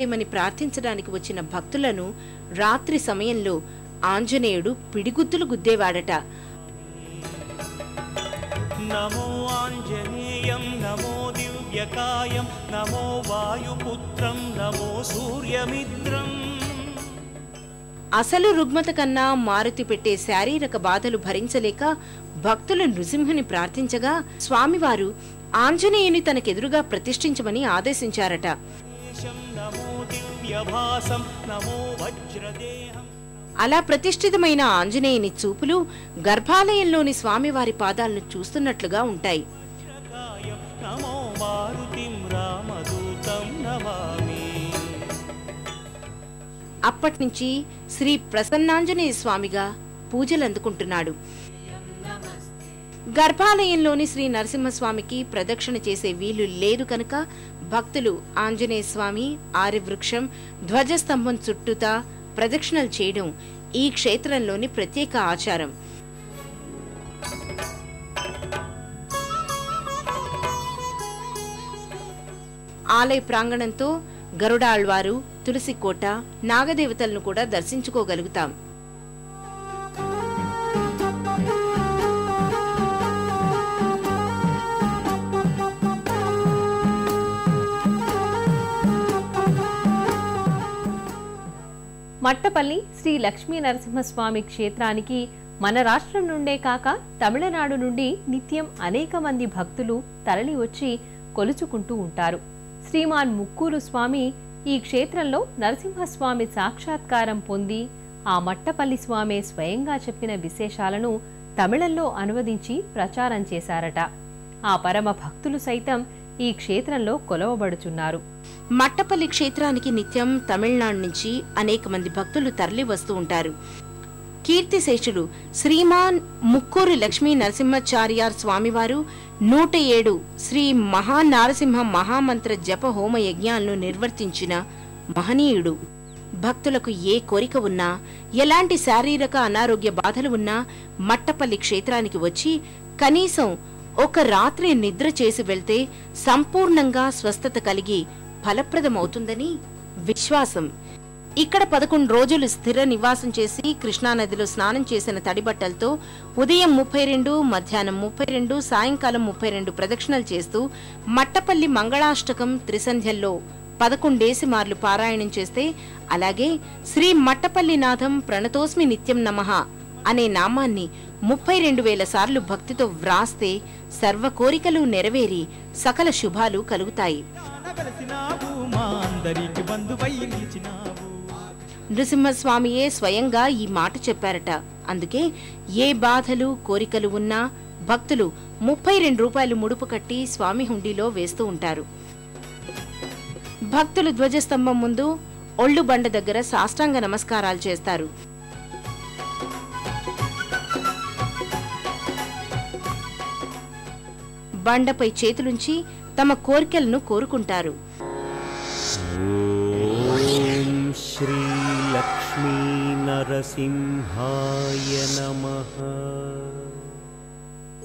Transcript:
ఏమని ప్రార్థించడానికి వచ్చిన భక్తులను రాత్రి సమయంలో ఆంజనేయుడు పిడిగుద్దులు గుద్దేవాడట. నమో ఆంజనేయం నమో దివ్యకాయం నమో వాయుపుత్రం నమో సూర్యమిత్రం. అసలు రుగ్మత కన్నా మారుతి పెట్టే శారీరక బాధలు భరించలేక భక్తులు నృసింహుని ప్రార్థించగా స్వామివారు ఆంజనేయుని తనకెదురుగా ప్రతిష్ఠించమని ఆదేశించారట. దేశం నమో దివ్యభాసం నమో వజ్రదేహం. అలా ప్రతిష్ఠితమైన ఆంజనేయుని చూపులు గర్భాలయంలోని స్వామివారి పాదాలను చూస్తున్నట్లుగా ఉంటాయి. అప్పట్నుంచి శ్రీ ప్రసన్నాంజనేయ స్వామిగా పూజలు అందుకుంటున్నాడు గర్భాలయంలోని శ్రీ నరసింహస్వామికి ప్రదక్షిణ చేసే వీలు లేదు కనుక భక్తులు ఆంజనేయ స్వామి ఆర్యవృక్షం ధ్వజస్తంభం చుట్టూతా ప్రదక్షిణలు చేయడం ఈ క్షేత్రంలోని ప్రత్యేక ఆచారం. ఆలయ ప్రాంగణంతో గరుడాళ్వారు తులసికోట నాగదేవతలను కూడా దర్శించుకోగలుగుతాం. మట్టపల్లి శ్రీ లక్ష్మీ నరసింహస్వామి క్షేత్రానికి మన రాష్ట్రం నుండే కాక తమిళనాడు నుండి నిత్యం అనేక మంది భక్తులు తరలి వచ్చి కొలుచుకుంటూ ఉంటారు. శ్రీమాన్ ముక్కూరు స్వామి ఈ క్షేత్రంలో నరసింహస్వామి సాక్షాత్కారం పొంది ఆ మట్టపల్లి స్వామి స్వయంగా చెప్పిన విశేషాలను తమిళంలో అనువదించి ప్రచారం చేశారట. ఆ పరమ భక్తులు సైతం ఈ క్షేత్రంలో కొలవబడుచున్నారు. మట్టపల్లి క్షేత్రానికి నిత్యం తమిళనాడు నుంచి అనేక మంది భక్తులు తరలి వస్తూ ఉంటారు. కీర్తిశేషులు శ్రీమాన్ ముక్కూరు లక్ష్మీ నరసింహాచార్యార్ స్వామివారు నూట ఏడు శ్రీ మహానారసింహ మహామంత్ర జప హోమ యజ్ఞాలను నిర్వర్తించిన మహనీయుడు. భక్తులకు ఏ కోరిక ఉన్నా ఎలాంటి శారీరక అనారోగ్య బాధలు ఉన్నా మట్టపల్లి క్షేత్రానికి వచ్చి కనీసం ఒక రాత్రి నిద్ర చేసి వెళ్తే సంపూర్ణంగా స్వస్థత కలిగి ఫలప్రదమవుతుందని విశ్వాసం. ఇక్కడ పదకొండు రోజులు స్థిర నివాసం చేసి కృష్ణానదిలో స్నానం చేసిన తడిబట్టలతో ఉదయం ముప్పై రెండు మధ్యాహ్నం ముప్పై రెండు సాయంకాలం ముప్పై రెండు ప్రదక్షిణలు చేస్తూ మట్టపల్లి మంగళాష్టకం త్రిసంధ్యల్లో పదకొండేసి మార్లు పారాయణం చేస్తే అలాగే శ్రీ మట్టపల్లి నాథం ప్రణతోస్మి నిత్యం నమః అనే నామాన్ని ముప్పై రెండు వేల సార్లు భక్తితో వ్రాస్తే సర్వ కోరికలు నెరవేరి సకల శుభాలు కలుగుతాయి. నృసింహస్వామియే స్వయంగా ఈ మాట చెప్పారట. అందుకే ఏ బాధలు కోరికలు ఉన్నా భక్తులు ముప్పై రెండు రూపాయలు ముడుపు కట్టి స్వామి హుండీలో వేస్తూ ఉంటారు. భక్తులు ధ్వజస్తంభం ముందు ఒళ్ళు బండ దగ్గర సాష్టాంగ నమస్కారాలు చేస్తారు. బండపై చేతులుంచి తమ కోరికలను కోరుకుంటారు. ఓం శ్రీ లక్ష్మీ నరసింహాయ నమః.